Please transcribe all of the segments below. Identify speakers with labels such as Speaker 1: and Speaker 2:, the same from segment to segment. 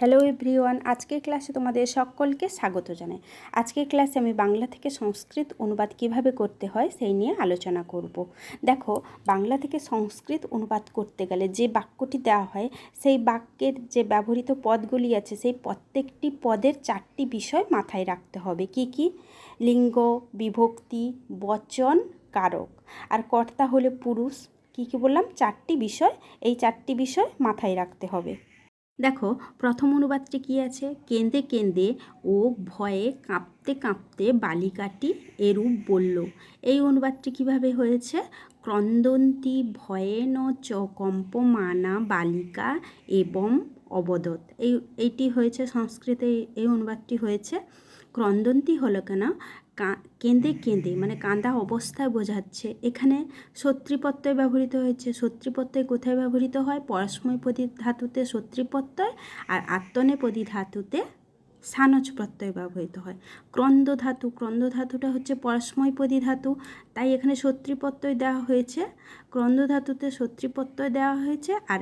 Speaker 1: Hello everyone আজকের ক্লাসে তোমাদের সকলকে স্বাগত জানাই। আজকের ক্লাসে আমি বাংলা থেকে সংস্কৃত অনুবাদ কীভাবে করতে হয় সেই নিয়ে আলোচনা করব। দেখো, বাংলা থেকে সংস্কৃত অনুবাদ করতে গেলে যে বাক্যটি দেওয়া হয়, সেই বাক্যের যে ব্যবহৃত পদগুলি আছে, সেই প্রত্যেকটি পদের চারটি বিষয় মাথায় রাখতে হবে। কি কি? লিঙ্গ, বিভক্তি, বচন, কারক। আর কর্তা হলে পুরুষ, কি কি বললাম? চারটি বিষয়, এই চারটি বিষয় মাথায় রাখতে হবে। দেখো, প্রথম অনুবাদটি কি আছে? কেঁদে কেঁদে ও ভয়ে কাঁপতে কাঁপতে বালিকাটি এরূপ বলল, এই অনুবাদটি কীভাবে হয়েছে? ক্রন্দন্তী ভয়েন চ কম্পমানা বালিকা এবং অবদত। এই, এইটি হয়েছে সংস্কৃতে, এই- অনুবাদটি হয়েছে। ক্রন্দন্তী হলো কেন? কেঁদে কেঁদে মানে কাঁদা অবস্থায় বোঝাচ্ছে। এখানে শত্রীপত্যয় ব্যবহৃত হয়েছে। শত্রীপত্যয় কোথায় ব্যবহৃত হয়? পরস্ময়পদী ধাতুতে শত্রীপত্যয় আর আত্মনেপদী ধাতুতে সানজ প্রত্যয় ব্যবহৃত হয়। ক্রন্দ ধাতু ক্রন্দ ধাতুটা হচ্ছে পরস্ময়পদী ধাতু, তাই এখানে শত্রীপত্যয় দেওয়া হয়েছে। ক্রন্দ ধাতুতে শত্রীপত্যয় দেওয়া হয়েছে আর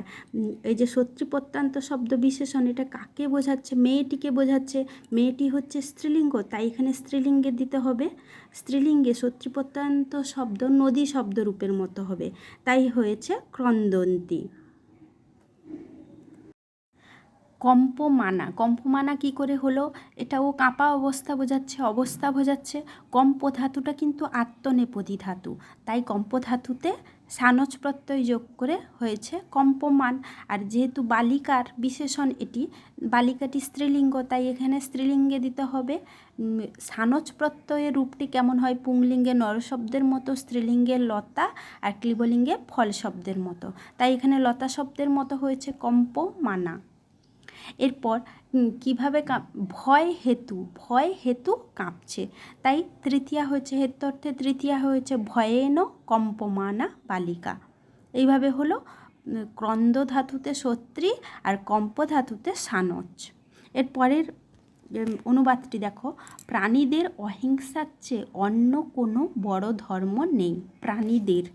Speaker 1: এই যে শত্রীপত্যান্ত শব্দ বিশেষণ, এটা কাকে বোঝাচ্ছে? মেয়েটিকে বোঝাচ্ছে। মেয়েটি হচ্ছে স্ত্রীলিঙ্গ, তাই এখানে স্ত্রীলিঙ্গে দিতে হবে। স্ত্রীলিঙ্গে শত্রীপত্যান্ত শব্দ নদী শব্দরূপের মতো হবে। তাই হয়েছে ক্রন্দন্তী। কম্পমানা। কম্পমানা কি করে হলো? এটাও কাঁপা অবস্থা বোঝাচ্ছে অবস্থা বোঝাচ্ছে কম্প ধাতুটা কিন্তু আত্মনেপদী ধাতু। তাই কম্প ধাতুতে সানজ প্রত্যয় যোগ করে হয়েছে কম্পমান। আর যেহেতু বালিকার বিশেষণ এটি, বালিকাটি স্ত্রীলিঙ্গ, তাই এখানে স্ত্রীলিঙ্গে দিতে হবে। সানজ প্রত্যয়ের রূপটি কেমন হয়? পুংলিঙ্গে নরশব্দের মতো, স্ত্রীলিঙ্গে লতা, আর ক্লিবলিঙ্গে ফল শব্দের মতো। তাই এখানে লতা শব্দের মতো হয়েছে কম্পমানা। এরপর কীভাবে ভয় হেতু ভয় হেতু কাঁপছে। তাই তৃতীয়া হয়েছে হেতু অর্থে তৃতীয়া হয়েছে ভয়েন কম্পমানা বালিকা। এইভাবে হলো ক্রন্দ ধাতুতে সত্রী আর কম্প ধাতুতে সানচ এর পরের অনুবাদটি দেখো, প্রাণীদের অহিংসার চেয়ে অন্য কোনো বড় ধর্ম নেই, প্রাণীদের।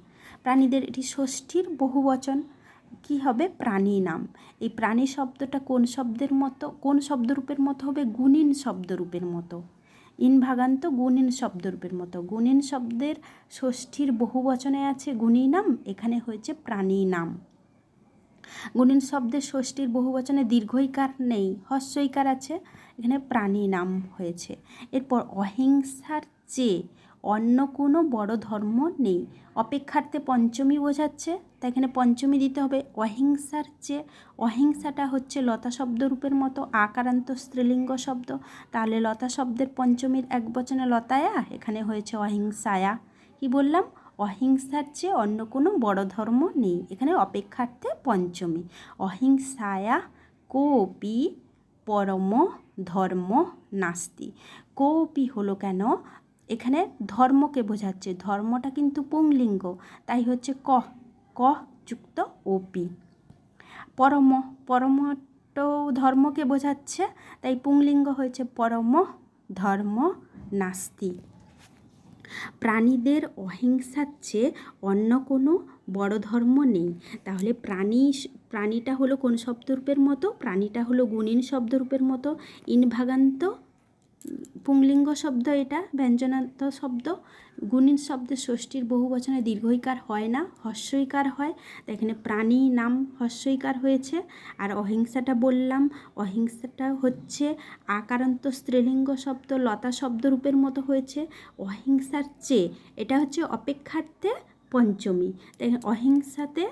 Speaker 1: প্রাণীদের এটি ষষ্ঠীর বহুবচন। কি হবে? প্রাণী নাম। এই প্রাণী শব্দটা কোন শব্দের মতো? কোন শব্দরূপের মতো হবে? গুণিন শব্দরূপের মতো। ইন ভাগান্ত গুণিন শব্দরূপের মতো। গুণিন শব্দের ষষ্ঠীর বহু বচনে আছে গুণী নাম, এখানে হয়েছে প্রাণী নাম। গুণিন শব্দের ষষ্ঠীর বহুবচনে দীর্ঘইকার নেই, হস্যইকার আছে, এখানে প্রাণী নাম হয়েছে। এরপর অহিংসার চেয়ে অন্য কোনো বড় ধর্ম নেই। অপেক্ষার্থে পঞ্চমী বোঝাচ্ছে, তাই এখানে পঞ্চমী দিতে হবে। অহিংসার চেয়ে অহিংসাটা হচ্ছে লতা শব্দ রূপের মতো আকারান্ত স্ত্রীলিঙ্গ শব্দ। তাহলে লতা শব্দের পঞ্চমীর এক বচনে লতায়া, এখানে হয়েছে অহিংসায়া। কি বললাম? অহিংসার চেয়ে অন্য কোনো বড় ধর্ম নেই। এখানে অপেক্ষার্থে পঞ্চমী। অহিংসায়া কোপি পরম ধর্ম নাস্তি। কোপি হলো কেন? এখানে ধর্মকে বোঝাচ্ছে। ধর্মটা কিন্তু পুংলিঙ্গ, তাই হচ্ছে ক ক যুক্ত ওপি পরম, পরমটো ধর্মকে বোঝাচ্ছে, তাই পুংলিঙ্গ হয়েছে পরম, ধর্ম, নাস্তি। প্রাণীদের অহিংসার চেয়ে অন্য কোনো বড় ধর্ম নেই। তাহলে প্রাণী, প্রাণীটা হলো কোন শব্দরূপের মতো? প্রাণীটা হলো গুণিন শব্দরূপের মতো, ইনভাগান্ত পুংলিঙ্গ শব্দ এটা ব্যঞ্জনান্ত শব্দ। গুণিন শব্দের ষষ্ঠীর বহু বচনে দীর্ঘইকার হয় না হস্যইকার হয়। তো এখানে প্রাণী নাম হস্যইকার হয়েছে। আর অহিংসাটা বললাম, অহিংসাটা হচ্ছে আকারান্ত স্ত্রীলিঙ্গ শব্দ, লতা শব্দরূপের মতো হয়েছে। অহিংসার চেয়ে, এটা হচ্ছে অপেক্ষার্থে পঞ্চমী। তাই অহিংসাতে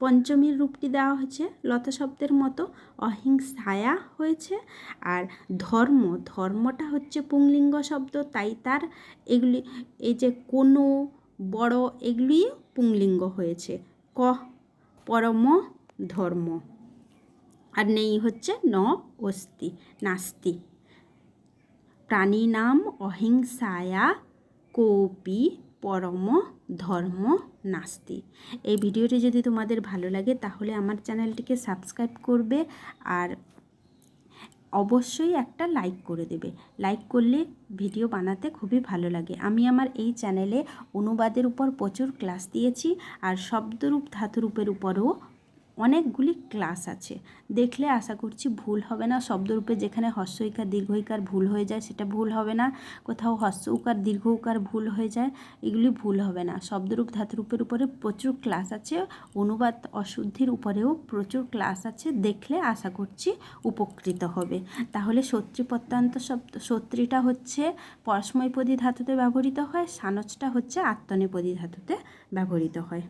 Speaker 1: পঞ্চমীর রূপটি দেওয়া হয়েছে। লতা শব্দের মতো অহিংসায়া হয়েছে। আর ধর্ম, ধর্মটা হচ্ছে পুংলিঙ্গ শব্দ, তাই তার এগুলি, এই যে কোনো, বড়, এগুলি পুংলিঙ্গ হয়েছে। ক, পরম, ধর্ম। আর নেই হচ্ছে ন অস্তি নাস্তি। প্রাণীনাম অহিংসায়া, কোপি পরম ধর্ম নাস্তি। এই ভিডিওটি যদি তোমাদের ভালো লাগে, তাহলে আমার চ্যানেলটিকে সাবস্ক্রাইব করবে আর অবশ্যই একটা লাইক করে দেবে। লাইক করলে ভিডিও বানাতে খুবই ভালো লাগে। আমি আমার এই চ্যানেলে অনুবাদের উপর প্রচুর ক্লাস দিয়েছি আর শব্দরূপ ধাতুরূপের উপরও অনেকগুলি ক্লাস আছে। দেখলে আশা করছি ভুল হবে না। শব্দরূপে যেখানে হস্য ইকার দীর্ঘ দীর্ঘইকার ভুল হয়ে যায়, সেটা ভুল হবে না। কোথাও হস্য উকার দীর্ঘ উকার ভুল হয়ে যায়, এগুলি ভুল হবে না। শব্দরূপ, ধাতুরূপের উপরে প্রচুর ক্লাস আছে। অনুবাদ, অশুদ্ধির উপরেও প্রচুর ক্লাস আছে। দেখলে আশা করছি উপকৃত হবে। তাহলে সত্রী প্রত্যন্ত শব্দ সত্রীটা হচ্ছে পরস্ময়পদী ধাতুতে ব্যবহৃত হয় সানচটা হচ্ছে আত্মনেপদী ধাতুতে ব্যবহৃত হয়।